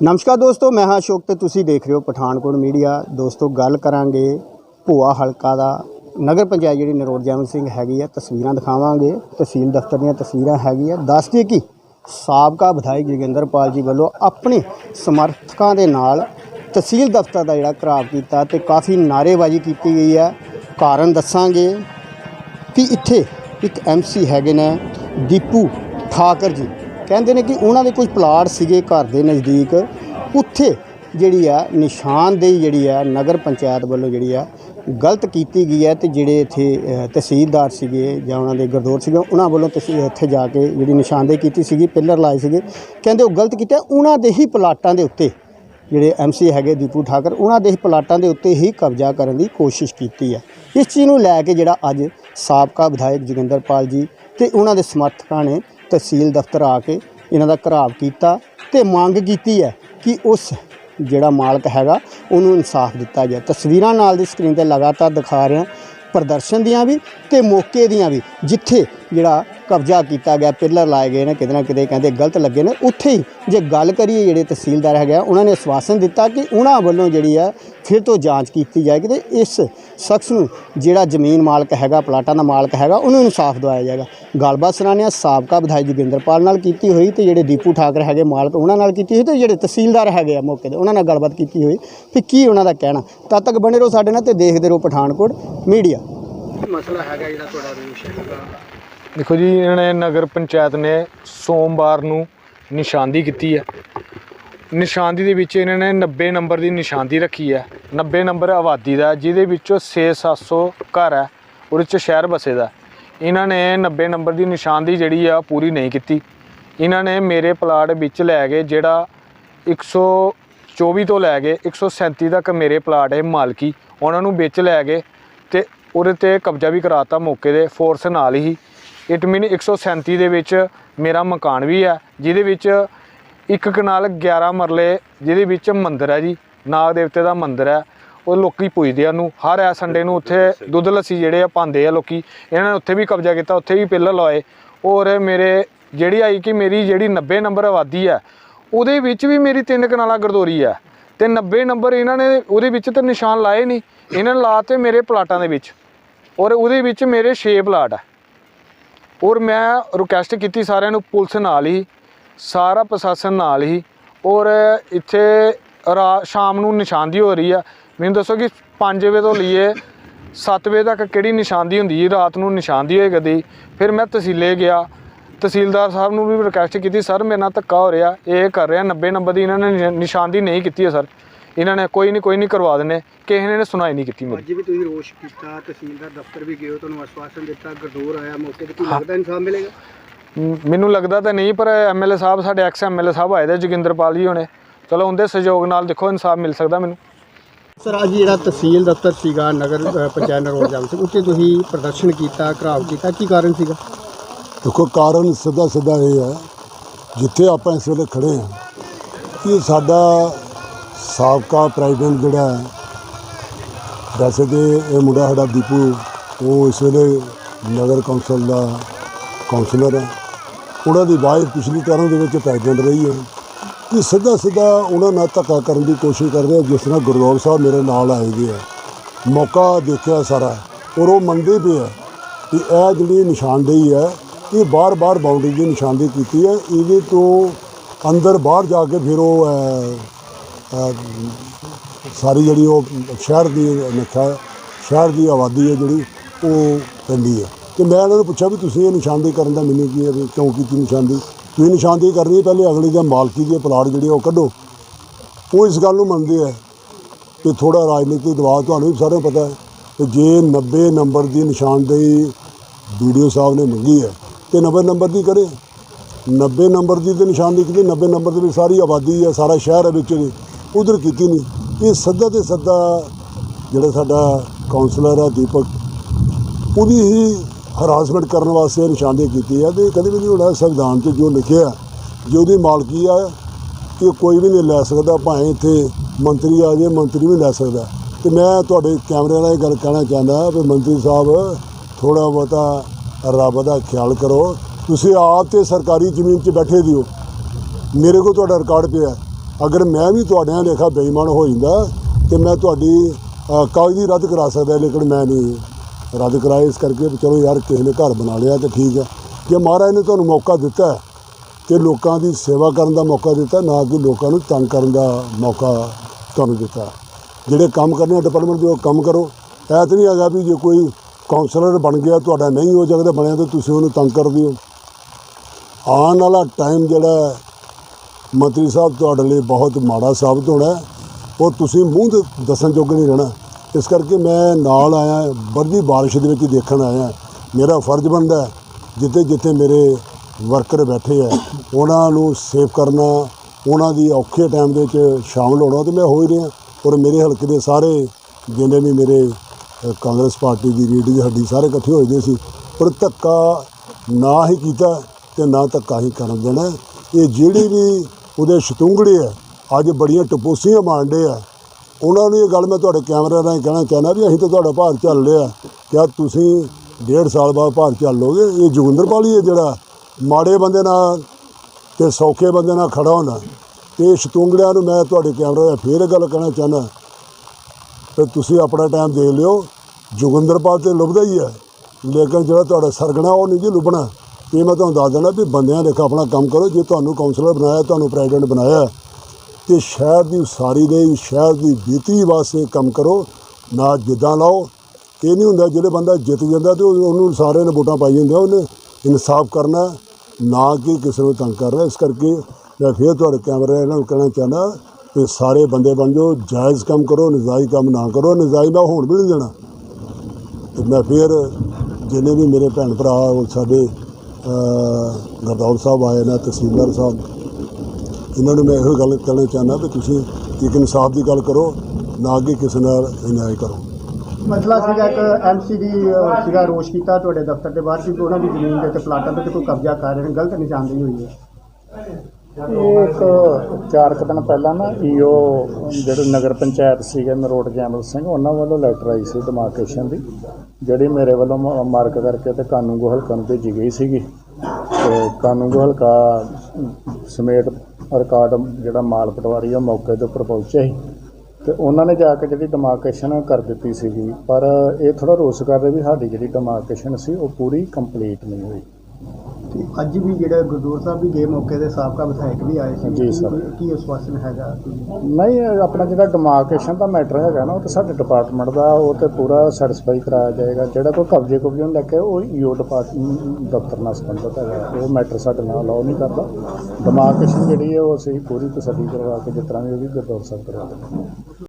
ਨਮਸਕਾਰ ਦੋਸਤੋ ਮੈਂ ਹਾਂ ਅਸ਼ੋਕ ਤੇ ਤੁਸੀਂ ਦੇਖ ਰਹੇ ਹੋ ਪਠਾਨਕੋਟ ਮੀਡੀਆ ਦੋਸਤੋ ਗੱਲ ਕਰਾਂਗੇ ਭੂਆ ਹਲਕਾ ਦਾ ਨਗਰ ਪੰਚਾਇਤ ਜਿਹੜੀ ਨਰੋੜ ਜੈਮਲ ਸਿੰਘ ਹੈਗੀ ਆ ਤਸਵੀਰਾਂ ਦਿਖਾਵਾਂਗੇ ਤਹਿਸੀਲ ਦਫ਼ਤਰ ਦੀਆਂ ਤਸਵੀਰਾਂ ਹੈਗੀਆਂ ਦੱਸ ਦਈਏ ਕਿ ਸਾਬਕਾ ਵਿਧਾਇਕ ਜੋਗਿੰਦਰਪਾਲ ਜੀ ਵੱਲੋਂ ਆਪਣੇ ਸਮਰਥਕਾਂ ਦੇ ਨਾਲ ਤਹਿਸੀਲ ਦਫ਼ਤਰ ਦਾ ਜਿਹੜਾ ਘਰਾਵ ਕੀਤਾ ਤੇ ਕਾਫੀ ਨਾਅਰੇਬਾਜ਼ੀ ਕੀਤੀ ਗਈ ਹੈ। ਕਾਰਨ ਦੱਸਾਂਗੇ ਕਿ ਇੱਥੇ ਇੱਕ ਐਮਸੀ ਹੈਗੇ ਨੇ, ਦੀਪੂ ਠਾਕਰ ਜੀ। ਕਹਿੰਦੇ ਨੇ ਕਿ ਉਹਨਾਂ ਦੇ ਕੁਝ ਪਲਾਟ ਸੀਗੇ ਘਰ ਦੇ ਨਜ਼ਦੀਕ। ਉੱਥੇ ਜਿਹੜੀ ਆ, ਨਿਸ਼ਾਨਦੇਹੀ ਜਿਹੜੀ ਆ, ਨਗਰ ਪੰਚਾਇਤ ਵੱਲੋਂ ਜਿਹੜੀ ਆ, ਗਲਤ ਕੀਤੀ ਗਈ ਹੈ ਤੇ ਜਿਹੜੇ ਇੱਥੇ ਤਹਿਸੀਲਦਾਰ ਸੀਗੇ ਜਾਂ ਉਹਨਾਂ ਦੇ ਗਰਦੌਰ ਸੀਗੇ, ਉਹਨਾਂ ਵੱਲੋਂ ਤਹਿਸੀਲ ਇੱਥੇ ਜਾ ਕੇ ਜਿਹੜੀ ਨਿਸ਼ਾਨਦੇਹੀ ਕੀਤੀ ਸੀਗੀ, ਪਿੱਲਰ ਲਾਏ ਸੀਗੇ। ਕਹਿੰਦੇ ਉਹ ਗਲਤ ਕੀਤਾ, ਉਹਨਾਂ ਦੇ ਹੀ ਪਲਾਟਾਂ ਦੇ ਉੱਤੇ ਜਿਹੜੇ ਐਮਸੀ ਹੈਗੇ ਦੀਪੂ ਠਾਕਰ, ਉਹਨਾਂ ਦੇ ਪਲਾਟਾਂ ਦੇ ਉੱਤੇ ਹੀ ਕਬਜ਼ਾ ਕਰਨ ਦੀ ਕੋਸ਼ਿਸ਼ ਕੀਤੀ ਹੈ। ਇਸ ਚੀਜ਼ ਨੂੰ ਲੈ ਕੇ ਜਿਹੜਾ ਅੱਜ ਸਾਬਕਾ ਵਿਧਾਇਕ ਜੋਗਿੰਦਰਪਾਲ ਜੀ ਤੇ ਉਹਨਾਂ ਦੇ ਸਮਰਥਕਾਂ ਨੇ ਤਹਿਸੀਲ ਦਫ਼ਤਰ ਆ ਕੇ ਇਹਨਾਂ ਦਾ ਘਰਾਵ ਕੀਤਾ ਤੇ ਮੰਗ ਕੀਤੀ ਹੈ ਕਿ ਉਸ ਜਿਹੜਾ ਮਾਲਕ ਹੈਗਾ, ਉਹਨੂੰ ਇਨਸਾਫ ਦਿੱਤਾ ਜਾਏ। ਤਸਵੀਰਾਂ ਨਾਲ ਦੀ ਸਕਰੀਨ ਤੇ ਲਗਾਤਾਰ ਦਿਖਾ ਰਿਹਾ, ਪ੍ਰਦਰਸ਼ਨ ਦੀਆਂ ਵੀ ਤੇ ਮੌਕੇ ਦੀਆਂ ਵੀ, ਜਿੱਥੇ ਜਿਹੜਾ ਕਬਜ਼ਾ ਕੀਤਾ ਗਿਆ, ਪਿੱਲਰ ਲਾਏ ਗਏ ਨੇ, ਕਿਤੇ ਨਾ ਕਿਤੇ ਕਹਿੰਦੇ ਗਲਤ ਲੱਗੇ ਨੇ। ਉੱਥੇ ਹੀ ਜੇ ਗੱਲ ਕਰੀਏ ਜਿਹੜੇ ਤਹਿਸੀਲਦਾਰ ਹੈਗੇ ਆ, ਉਹਨਾਂ ਨੇ ਆਸ਼ਵਾਸਨ ਦਿੱਤਾ ਕਿ ਉਹਨਾਂ ਵੱਲੋਂ ਜਿਹੜੀ ਆ, ਫਿਰ ਤੋਂ ਜਾਂਚ ਕੀਤੀ ਜਾਏਗੀ ਤੇ ਇਸ ਸ਼ਖਸ ਨੂੰ ਜਿਹੜਾ ਜ਼ਮੀਨ ਮਾਲਕ ਹੈਗਾ, ਪਲਾਟਾਂ ਦਾ ਮਾਲਕ ਹੈਗਾ, ਉਹਨੂੰ ਇਨਸਾਫ ਦਿਵਾਇਆ ਜਾਏਗਾ। ਗੱਲਬਾਤ ਸੁਣਾਉਂਦੇ ਸਾਬਕਾ ਵਿਧਾਇਕ ਜੋਗਿੰਦਰਪਾਲ ਨਾਲ ਕੀਤੀ ਹੋਈ ਤੇ ਜਿਹੜੇ ਦੀਪੂ ਠਾਕਰ ਹੈਗੇ, ਮਾਲਕ ਉਹਨਾਂ ਨਾਲ ਕੀਤੀ ਹੋਈ ਤੇ ਜਿਹੜੇ ਤਹਿਸੀਲਦਾਰ ਹੈਗੇ ਆ ਮੌਕੇ ਤੇ, ਉਹਨਾਂ ਨਾਲ ਗੱਲਬਾਤ ਕੀਤੀ ਹੋਈ। ਕਿ ਕੀ ਉਹਨਾਂ ਦਾ ਕਹਿਣਾ? ਤਦ ਤੱਕ ਬਣੇ ਰਹੋ ਸਾਡੇ ਨਾਲ ਤੇ ਦੇਖਦੇ ਰਹੋ ਪਠਾਨਕੋਟ ਮੀਡੀਆ। ਮਸਲਾ ਹੈਗਾ ਜਿਹੜਾ ਤੁਹਾਡਾ ਰੂਸ਼ ਹੈਗਾ। ਦੇਖੋ ਜੀ, ਇਹਨਾਂ ਨੇ ਨਗਰ ਪੰਚਾਇਤ ਨੇ ਸੋਮਵਾਰ ਨੂੰ ਨਿਸ਼ਾਨਦੀ ਕੀਤੀ ਹੈ। ਨਿਸ਼ਾਨਦੀ ਦੇ ਵਿੱਚ ਇਹਨਾਂ ਨੇ 90 ਨੰਬਰ ਦੀ ਨਿਸ਼ਾਨਦੀ ਰੱਖੀ ਹੈ। 90 ਨੰਬਰ ਆਬਾਦੀ ਦਾ, ਜਿਹਦੇ ਵਿੱਚੋਂ 6-700 ਘਰ ਹੈ, ਉਹਦੇ ਚ ਸ਼ਹਿਰ ਬਸੇ ਦਾ। ਇਹਨਾਂ ਨੇ 90 ਨੰਬਰ ਦੀ ਨਿਸ਼ਾਨਦੀ ਜਿਹੜੀ ਆ ਪੂਰੀ ਨਹੀਂ ਕੀਤੀ। ਇਹਨਾਂ ਨੇ ਮੇਰੇ ਪਲਾਟ ਵਿੱਚ ਲੈ ਗਏ, ਜਿਹੜਾ 124 ਤੋਂ ਲੈ ਕੇ 137 ਤੱਕ ਮੇਰੇ ਪਲਾਟ ਹੈ ਮਾਲਕੀ। ਉਹਨਾਂ ਨੂੰ ਵਿੱਚ ਲੈ ਗਏ ਤੇ ਉਹਦੇ ਤੇ ਕਬਜ਼ਾ ਵੀ ਕਰਾਤਾ ਮੌਕੇ ਦੇ ਫੋਰਸ ਨਾਲ ਹੀ। ਇਟ ਮੀਨ 137 ਦੇ ਵਿੱਚ ਮੇਰਾ ਮਕਾਨ ਵੀ ਹੈ, ਜਿਹਦੇ ਵਿੱਚ ਇੱਕ ਕਨਾਲ 11 ਮਰਲੇ, ਜਿਹਦੇ ਵਿੱਚ ਮੰਦਿਰ ਹੈ ਜੀ, ਨਾਗ ਦੇਵਤੇ ਦਾ ਮੰਦਿਰ ਹੈ। ਉਹ ਲੋਕੀ ਪੁੱਜਦੇ ਆ ਨੂੰ ਹਰ ਐ ਸੰਡੇ ਨੂੰ ਉੱਥੇ ਦੁੱਧ ਲੱਸੀ ਜਿਹੜੇ ਆ ਪਾਉਂਦੇ ਆ ਲੋਕੀ। ਇਹਨਾਂ ਨੇ ਉੱਥੇ ਵੀ ਕਬਜ਼ਾ ਕੀਤਾ, ਉੱਥੇ ਵੀ ਪਿੱਲਰ ਲਵਾਏ। ਔਰ ਮੇਰੇ ਜਿਹੜੀ ਆਈ ਕਿ ਮੇਰੀ ਜਿਹੜੀ 90 ਨੰਬਰ ਆਬਾਦੀ ਹੈ, ਉਹਦੇ ਵਿੱਚ ਵੀ ਮੇਰੀ ਤਿੰਨ ਕਨਾਲਾਂ ਗਰਦੋਰੀ ਹੈ। ਤੇ 90 ਨੰਬਰ ਇਹਨਾਂ ਨੇ ਉਹਦੇ ਵਿੱਚ ਤਾਂ ਨਿਸ਼ਾਨ ਲਾਏ ਨਹੀਂ। ਇਹਨਾਂ ਨੇ ਲਾਤੇ ਮੇਰੇ ਪਲਾਟਾਂ ਦੇ ਵਿੱਚ। ਔਰ ਉਹਦੇ ਵਿੱਚ ਮੇਰੇ 6 ਪਲਾਟ ਹੈ। ਔਰ ਮੈਂ ਰਿਕੁਐਸਟ ਕੀਤੀ ਸਾਰਿਆਂ ਨੂੰ ਪੁਲਿਸ ਨਾਲ ਹੀ, ਸਾਰਾ ਪ੍ਰਸ਼ਾਸਨ ਨਾਲ ਹੀ। ਔਰ ਇੱਥੇ ਰਾ, ਸ਼ਾਮ ਨੂੰ ਨਿਸ਼ਾਨਦੀ ਹੋ ਰਹੀ ਆ। ਮੈਨੂੰ ਦੱਸੋ ਕਿ 5 ਵਜੇ ਤੋਂ ਲਈਏ 7 ਵਜੇ ਤੱਕ ਕਿਹੜੀ ਨਿਸ਼ਾਨਦੀ ਹੁੰਦੀ ਹੈ ਰਾਤ ਨੂੰ ਨਿਸ਼ਾਨਦੀ ਹੋਏ ਕਦੀ। ਫਿਰ ਮੈਂ ਤਹਿਸੀਲੇ ਗਿਆ। ਤਹਿਸੀਲਦਾਰ ਸਾਹਿਬ ਨੂੰ ਵੀ ਰਿਕੁਐਸਟ ਕੀਤੀ, ਸਰ, ਮੇਰੇ ਨਾਲ ਧੱਕਾ ਹੋ ਰਿਹਾ। ਇਹ ਕਰ ਰਿਹਾ 90 ਨੰਬਰ ਦੀ ਇਹਨਾਂ ਨੇ ਨਿਸ਼ਾ- ਨਿਸ਼ਾਨਦੀ ਨਹੀਂ ਕੀਤੀ ਹੈ, ਸਰ। ਇਹਨਾਂ ਨੇ ਕੋਈ ਨਹੀਂ ਕੋਈ ਨਹੀਂ ਕਰਵਾ ਦਿੰਦੇ। ਕਿਸੇ ਨੇ ਸੁਣਾਈ ਨਹੀਂ ਕੀਤੀ ਮੇਰੀ। ਅੱਜ ਵੀ ਤੁਸੀਂ ਰੋਸ਼ ਕੀਤਾ ਤਹਿਸੀਲਦਾਰ ਦਫ਼ਤਰ ਵੀ ਗਏ ਹੋ ਤੁਹਾਨੂੰ ਆਸ਼ਵਾਸਨ ਦਿੱਤਾ ਗਰਦੌਰ ਆਇਆ ਮੌਕੇ ਤੇ ਕੀ ਲੱਗਦਾ ਇਨਸਾਫ ਮਿਲੇਗਾ? ਮੈਨੂੰ ਲੱਗਦਾ ਤਾਂ ਨਹੀਂ ਪਰ ਐਮਐਲਏ ਸਾਹਿਬ ਸਾਡੇ ਐਕਸ ਐਮਐਲਏ ਸਾਹਿਬ ਆਏ ਦੇ ਜੋਗਿੰਦਰਪਾਲ ਜੀ ਹੋਣੇ। ਚਲੋ ਉਹਦੇ ਸਹਿਯੋਗ ਨਾਲ ਦੇਖੋ ਇਨਸਾਫ ਮਿਲ ਸਕਦਾ ਮੈਨੂੰ। ਸਰ ਅੱਜ ਜਿਹੜਾ ਤਹਿਸੀਲ ਦਫ਼ਤਰ ਸੀਗਾ ਨਗਰ ਪੰਚਾਇਤ ਨਰੋੜ ਜਮ ਸਿੰਘ ਉੱਥੇ ਤੁਸੀਂ ਪ੍ਰਦਰਸ਼ਨ ਕੀਤਾ ਘਰਾਵ ਕੀਤਾ ਕੀ ਕਾਰਨ ਸੀਗਾ? ਦੇਖੋ ਕਾਰਨ ਸਿੱਧਾ ਸਿੱਧਾ ਇਹ ਹੈ ਜਿੱਥੇ ਆਪਾਂ ਇਸ ਵੇਲੇ ਖੜੇ ਹਾਂ ਕਿ ਸਾਡਾ ਸਾਬਕਾ ਪ੍ਰੈਜ਼ੀਡੈਂਟ ਜਿਹੜਾ ਹੈ, ਵੈਸੇ ਤੇ ਇਹ ਮੁੰਡਾ ਸਾਡਾ ਦੀਪੂ, ਉਹ ਇਸ ਵੇਲੇ ਨਗਰ ਕੌਂਸਲ ਦਾ ਕੌਂਸਲਰ ਹੈ। ਉਹਨਾਂ ਦੀ ਵਾਈਫ ਪਿਛਲੀ ਟਰਮ ਦੇ ਵਿੱਚ ਪ੍ਰੈਜ਼ੀਡੈਂਟ ਰਹੀ ਹੈ। ਕਿ ਸਿੱਧਾ ਸਿੱਧਾ ਉਹਨਾਂ ਨਾਲ ਧੱਕਾ ਕਰਨ ਦੀ ਕੋਸ਼ਿਸ਼ ਕਰਦੇ ਆ, ਜਿਸ ਤਰ੍ਹਾਂ ਗੁਰਦੌਰ ਸਾਹਿਬ ਮੇਰੇ ਨਾਲ ਆਏ ਗਏ ਆ। ਮੌਕਾ ਦੇਖਿਆ ਸਾਰਾ। ਔਰ ਉਹ ਮੰਨਦੇ ਪਏ ਆ ਕਿ ਇਹ ਜਿਹੜੀ ਨਿਸ਼ਾਨਦੇਹੀ ਹੈ, ਇਹ ਬਾਰ-ਬਾਰ ਬਾਉਂਡਰੀ ਦੀ ਨਿਸ਼ਾਨਦੇਹੀ ਕੀਤੀ ਹੈ। ਇਹਦੇ ਤੋਂ ਅੰਦਰ ਬਾਹਰ ਜਾ ਕੇ ਫਿਰ ਉਹ ਸਾਰੀ ਜਿਹੜੀ ਉਹ ਸ਼ਹਿਰ ਦੀ ਨਿਖਾ ਸ਼ਹਿਰ ਦੀ ਆਬਾਦੀ ਹੈ ਜਿਹੜੀ, ਉਹ ਪੈਂਦੀ ਹੈ। ਤੇ ਮੈਂ ਉਹਨਾਂ ਨੂੰ ਪੁੱਛਿਆ ਵੀ ਤੁਸੀਂ ਇਹ ਨਿਸ਼ਾਨਦੇਹੀ ਕਰਨ ਦਾ ਮੈਨੂੰ ਕੀ ਹੈ ਵੀ ਕਿਉਂ ਕੀਤੀ ਨਿਸ਼ਾਨਦੇਹੀ? ਤੁਸੀਂ ਨਿਸ਼ਾਨਦੇਹੀ ਕਰਨੀ ਪਹਿਲੇ ਅਗਲੇ ਦੇ ਮਾਲਕੀ ਦੇ ਪਲਾਟ ਜਿਹੜੇ ਉਹ ਕੱਢੋ। ਉਹ ਇਸ ਗੱਲ ਨੂੰ ਮੰਨਦੇ ਆ ਕਿ ਥੋੜਾ ਰਾਜਨੀਤਿਕ ਦਬਾਅ ਤੁਹਾਨੂੰ ਵੀ ਸਾਰਿਆਂ ਨੂੰ ਪਤਾ ਹੈ ਕਿ ਜੇ 90 ਨੰਬਰ ਦੀ ਨਿਸ਼ਾਨਦੇਹੀ ਵੀਡੀਓ ਸਾਹਿਬ ਨੇ ਮੰਗੀ ਹੈ, ਤੇ 90 ਨੰਬਰ ਦੀ ਕਰੇ। 90 ਨੰਬਰ ਦੀ ਤੇ ਨਿਸ਼ਾਨਦੇਹੀ ਕੀਤੀ 90 ਨੰਬਰ ਦੇ ਵਿੱਚ ਸਾਰੀ ਆਬਾਦੀ ਹੈ, ਸਾਰਾ ਸ਼ਹਿਰ ਹੈ ਵਿੱਚ। ਉਧਰ ਕੀਤੀ ਨਹੀਂ। ਇਹ ਸੱਦਾ ਤੇ ਸੱਦਾ ਜਿਹੜਾ ਸਾਡਾ ਕਾਉਂਸਲਰ ਹੈ ਦੀਪਕ, ਉਹਦੀ ਹੀ ਹਰਾਸਮੈਂਟ ਕਰਨ ਵਾਸਤੇ ਇਹ ਨਿਸ਼ਾਨਦੇਹੀ ਕੀਤੀ ਹੈ ਤੇ ਕਦੇ ਵੀ ਨਹੀਂ ਹੋਣਾ ਸੰਵਿਧਾਨ 'ਚ ਜੋ ਲਿਖਿਆ, ਜੇ ਉਹਦੀ ਮਾਲਕੀ ਆ, ਇਹ ਕੋਈ ਵੀ ਨਹੀਂ ਲੈ ਸਕਦਾ, ਭਾਵੇਂ ਇੱਥੇ ਮੰਤਰੀ ਆ ਜੇ ਮੰਤਰੀ ਵੀ ਲੈ ਸਕਦਾ। ਤੇ ਮੈਂ ਤੁਹਾਡੇ ਕੈਮਰੇ ਨਾਲ ਇਹ ਗੱਲ ਕਹਿਣਾ ਚਾਹੁੰਦਾ ਵੀ ਮੰਤਰੀ ਸਾਹਿਬ ਥੋੜਾ ਬਹੁਤਾ ਰੱਬ ਦਾ ਖਿਆਲ ਕਰੋ। ਤੁਸੀਂ ਆਪ ਤੇ ਸਰਕਾਰੀ ਜ਼ਮੀਨ 'ਚ ਬੈਠੇ ਦਿਓ। ਮੇਰੇ ਕੋਲ ਤੁਹਾਡਾ ਰਿਕਾਰਡ ਪਿਆ। ਅਗਰ ਮੈਂ ਵੀ ਤੁਹਾਡਿਆਂ ਲੇਖਾ ਬੇਈਮਾਨ ਹੋ ਜਾਂਦਾ ਤੇ ਮੈਂ ਤੁਹਾਡੀ ਕਾਗਜ਼ੀ ਰੱਦ ਕਰਾ ਸਕਦਾ ਲੇਕਿਨ ਮੈਂ ਨਹੀਂ ਰੱਦ ਕਰਾਇਆ। ਇਸ ਕਰਕੇ ਚਲੋ ਯਾਰ ਕਿਸੇ ਨੇ ਘਰ ਬਣਾ ਲਿਆ ਤੇ ਠੀਕ ਹੈ ਜੇ ਮਹਾਰਾਜ ਨੇ ਤੁਹਾਨੂੰ ਮੌਕਾ ਦਿੱਤਾ ਹੈ, ਲੋਕਾਂ ਦੀ ਸੇਵਾ ਕਰਨ ਦਾ ਮੌਕਾ ਦਿੱਤਾ ਨਾ ਕਿ ਲੋਕਾਂ ਨੂੰ ਤੰਗ ਕਰਨ ਦਾ ਮੌਕਾ ਤੁਹਾਨੂੰ ਦਿੱਤਾ। ਜਿਹੜੇ ਕੰਮ ਕਰਨੇ ਆ ਡਿਪਾਰਟਮੈਂਟ ਦੇ ਉਹ ਕੰਮ ਕਰੋ। ਇਹ ਤਾਂ ਨਹੀਂ ਹੈਗਾ ਵੀ ਜੇ ਕੋਈ ਕਾਉਂਸਲਰ ਬਣ ਗਿਆ ਤੁਹਾਡਾ ਨਹੀਂ ਹੋ ਸਕਦਾ ਬਣਿਆ ਤਾਂ ਤੁਸੀਂ ਉਹਨੂੰ ਤੰਗ ਕਰਦੇ ਹੋ। ਆਉਣ ਵਾਲਾ ਟਾਈਮ ਜਿਹੜਾ ਮੰਤਰੀ ਸਾਹਿਬ ਤੁਹਾਡੇ ਲਈ ਬਹੁਤ ਮਾੜਾ ਸਾਬਤ ਹੋਣਾ ਔਰ ਤੁਸੀਂ ਮੂੰਹ ਦੇ ਦੱਸਣ ਜੋਗੇ ਨਹੀਂ ਰਹਿਣਾ। ਇਸ ਕਰਕੇ ਮੈਂ ਨਾਲ ਆਇਆ ਵਰਦੀ ਬਾਰਿਸ਼ ਦੇ ਵਿੱਚ ਦੇਖਣ ਆਇਆ। ਮੇਰਾ ਫਰਜ਼ ਬਣਦਾ ਹੈ, ਜਿੱਥੇ ਜਿੱਥੇ ਮੇਰੇ ਵਰਕਰ ਬੈਠੇ ਆ ਉਹਨਾਂ ਨੂੰ ਸੇਵ ਕਰਨਾ ਉਹਨਾਂ ਦੀ ਔਖੇ ਟਾਈਮ ਦੇ ਵਿੱਚ ਸ਼ਾਮਲ ਹੋਣਾ ਤੇ ਮੈਂ ਹੋ ਹੀ ਰਿਹਾ। ਔਰ ਮੇਰੇ ਹਲਕੇ ਦੇ ਸਾਰੇ ਜਿੰਨੇ ਵੀ ਮੇਰੇ ਕਾਂਗਰਸ ਪਾਰਟੀ ਦੀ ਰੀਡ ਦੀ ਹੱਡੀ ਸਾਰੇ ਇਕੱਠੇ ਹੋਏ ਦੇ ਸੀ। ਪਰ ਧੱਕਾ ਨਾ ਹੀ ਕੀਤਾ ਤੇ ਨਾ ਧੱਕਾ ਹੀ ਕਰਨ ਦੇਣਾ। ਇਹ ਜਿਹੜੀ ਵੀ ਉਹਦੇ ਸ਼ਤੂੰਗੜੇ ਆ। ਅੱਜ ਬੜੀਆਂ ਟਪੋਸੀਆਂ ਮਾਰਦੇ ਆ। ਉਹਨਾਂ ਨੂੰ ਇਹ ਗੱਲ ਮੈਂ ਤੁਹਾਡੇ ਕੈਮਰੇ ਰਾਹੀਂ ਕਹਿਣਾ ਚਾਹੁੰਦਾ ਵੀ ਅਸੀਂ ਤਾਂ ਤੁਹਾਡਾ ਭਾਰ ਚੱਲ ਲਿਆ ਕਿਆ ਤੁਸੀਂ ਡੇਢ ਸਾਲ ਬਾਅਦ ਭਾਰ ਚੱਲੋਗੇ? ਇਹ ਜੋਗਿੰਦਰਪਾਲ ਹੀ ਹੈ ਜਿਹੜਾ ਮਾੜੇ ਬੰਦੇ ਨਾਲ ਤੇ ਸੌਖੇ ਬੰਦੇ ਨਾਲ ਖੜਾ ਹੁੰਦਾ। ਤੇ ਸ਼ਤੂੰਗੜਿਆਂ ਨੂੰ ਮੈਂ ਤੁਹਾਡੇ ਕੈਮਰੇ ਰਾਹੀਂ ਫੇਰ ਗੱਲ ਕਹਿਣਾ ਚਾਹੁੰਦਾ। ਤੇ ਤੁਸੀਂ ਆਪਣਾ ਟਾਈਮ ਦੇ ਲਿਓ। ਜੋਗਿੰਦਰਪਾਲ ਤੇ ਲੁਭਦਾ ਹੀ ਹੈ ਲੇਕਿਨ ਜਿਹੜਾ ਤੁਹਾਡਾ ਸਰਗਣਾ ਉਹ ਨਹੀਂ ਜੀ ਲੁਭਣਾ। ਇਹ ਮੈਂ ਤੁਹਾਨੂੰ ਦੱਸ ਦੇਣਾ ਵੀ ਬੰਦਿਆਂ ਦੇਖੋ, ਆਪਣਾ ਕੰਮ ਕਰੋ, ਜੇ ਤੁਹਾਨੂੰ ਕਾਉਂਸਲਰ ਬਣਾਇਆ, ਤੁਹਾਨੂੰ ਪ੍ਰੈਜ਼ੀਡੈਂਟ ਬਣਾਇਆ, ਤੇ ਸ਼ਹਿਰ ਦੀ ਉਸਾਰੀ ਲਈ ਸ਼ਹਿਰ ਦੀ ਬੀਤੀ ਵਾਸਤੇ ਕੰਮ ਕਰੋ, ਨਾ ਜਿੱਦਾਂ ਲਾਓ। ਇਹ ਨਹੀਂ ਹੁੰਦਾ ਜਿਹੜੇ ਬੰਦਾ ਜਿੱਤ ਜਾਂਦਾ ਤੇ ਉਹਨੂੰ ਸਾਰਿਆਂ ਨੇ ਵੋਟਾਂ ਪਾਈ ਜਾਂਦੇ ਉਹਨੇ ਇਨਸਾਫ ਕਰਨਾ, ਨਾ ਕਿ ਕਿਸੇ ਨੂੰ ਤੰਗ ਕਰ ਰਿਹਾ ਇਸ ਕਰਕੇ ਮੈਂ ਫਿਰ ਤੁਹਾਡੇ ਕੈਮਰੇ ਇਹਨਾਂ ਨੂੰ ਕਹਿਣਾ ਚਾਹੁੰਦਾ ਕਿ ਸਾਰੇ ਬੰਦੇ ਬਣ ਜਾਓ, ਜਾਇਜ਼ ਕੰਮ ਕਰੋ, ਨਜਾਇਜ਼ ਕੰਮ ਨਾ ਕਰੋ। ਨਜਾਇਜ਼ ਦਾ ਹੋਣ ਵੀ ਨਹੀਂ ਦੇਣਾ। ਤੇ ਮੈਂ ਫਿਰ ਜਿੰਨੇ ਵੀ ਮੇਰੇ ਭੈਣ ਭਰਾ ਸਾਡੇ ਗਰਦੌਲ ਸਾਹਿਬ ਆਏ ਨੇ ਤਹਿਸੀਲਦਾਰ ਸਾਹਿਬ। ਇਹਨਾਂ ਨੂੰ ਮੈਂ ਇਹੋ ਗੱਲ ਕਹਿਣਾ ਚਾਹੁੰਦਾ ਵੀ ਤੁਸੀਂ ਇੱਕ ਇਨਸਾਫ ਦੀ ਗੱਲ ਕਰੋ ਨਾ ਕਿ ਕਿਸੇ ਨਾਲ ਅਨਿਆਏ ਕਰੋ। ਮਸਲਾ ਸੀਗਾ ਇੱਕ ਐਮਸੀ ਦੀ ਅ, ਸੀਗਾ ਰੋਸ਼ ਕੀਤਾ ਤੁਹਾਡੇ ਦਫ਼ਤਰ ਦੇ ਬਾਹਰ ਕਿ ਉਹਨਾਂ ਦੀ ਜ਼ਮੀਨ ਦੇ ਤੇ ਪਲਾਟਾਂ ਤੇ ਕੋਈ ਕਬਜ਼ਾ ਕਰ ਰਹੇ ਨੇ ਗਲਤ ਨਿਸ਼ਾਨਦੇਹੀ ਹੋਈ ਹੈ। ਇਹ ਇੱਕ ਚਾਰ ਕੁ ਦਿਨ ਪਹਿਲਾਂ ਨਾ ਈਓ ਜਿਹੜੇ ਨਗਰ ਪੰਚਾਇਤ ਸੀਗੇ ਨਰੋਟ ਜੈਮਲ ਸਿੰਘ, ਉਹਨਾਂ ਵੱਲੋਂ ਲੈਟਰ ਆਈ ਸੀ ਡਿਮਾਰਕੇਸ਼ਨ ਦੀ, ਜਿਹੜੀ ਮੇਰੇ ਵੱਲੋਂ ਮ- ਮਾਰਕ ਕਰਕੇ ਤੇ ਕਾਨੂੰਗੋ ਹਲਕਾ ਨੂੰ ਭੇਜੀ ਗਈ ਸੀਗੀ। ਤੇ ਕਾਨੂੰਗੋ ਹਲਕਾ ਸਮੇਤ ਰਿਕਾਰਡ ਜਿਹੜਾ ਮਾਲ ਪਟਵਾਰੀ ਆ ਮੌਕੇ ਦੇ ਉੱਪਰ ਪਹੁੰਚਿਆ ਸੀ। ਤੇ ਉਹਨਾਂ ਨੇ ਜਾ ਕੇ ਜਿਹੜੀ ਡਿਮਾਰਕੇਸ਼ਨ ਕਰ ਦਿੱਤੀ ਸੀਗੀ, ਪਰ ਇਹ ਥੋੜਾ ਰੋਸ ਕਰ ਰਹੇ ਵੀ ਸਾਡੀ ਜਿਹੜੀ ਡਿਮਾਰਕੇਸ਼ਨ ਸੀ ਉਹ ਪੂਰੀ ਕੰਪਲੀਟ ਨਹੀਂ ਹੋਈ। ਤੇ ਅੱਜ ਵੀ ਜਿਹੜਾ ਗੁਰਦੂਰ ਸਾਹਿਬ ਵੀ ਗਏ ਮੌਕੇ ਦੇ ਸਾਬਕਾ ਵਿਧਾਇਕ ਵੀ ਆਏ ਸੀ। ਜੀ ਸਰ। ਕੀ- ਕੀ ਆਸ਼ਵਾਸਨ ਹੈਗਾ? ਨਹੀਂ ਇਹ ਆਪਣਾ ਜਿਹੜਾ ਡਿਮਾਰਕੇਸ਼ਨ ਦਾ ਮੈਟਰ ਹੈਗਾ ਨਾ ਉਹ ਤਾਂ ਸਾਡੇ ਡਿਪਾਰਟਮੈਂਟ ਦਾ ਉਹ ਤੇ ਪੂਰਾ ਸੈਟੀਸਫਾਈ ਕਰਾਇਆ ਜਾਏਗਾ। ਜਿਹੜਾ ਕੋਈ ਕਬਜ਼ੇ ਕੁਬਜ਼ੇ ਨੂੰ ਲੈ ਕੇ ਉਹ ਈਓ ਡਿਪਾਰਟਮੈਂਟ ਦਫ਼ਤਰ ਨਾਲ ਸੰਬੰਧਿਤ ਹੈਗਾ। ਉਹ ਮੈਟਰ ਸਾਡੇ ਨਾਲ ਅਲਾਉ ਨਹੀਂ ਕਰਦਾ। ਡਿਮਾਰਕੇਸ਼ਨ ਜਿਹੜੀ ਹੈ ਉਹ ਅਸੀਂ ਪੂਰੀ ਤਸੱਲੀ ਕਰਵਾ ਕੇ ਜਿਸ ਤਰ੍ਹਾਂ ਵੀ ਉਹ ਵੀ ਗੁਰਦੌਰ ਸਾਹਿਬ ਕਰਵਾ ਦਿੰਦੇ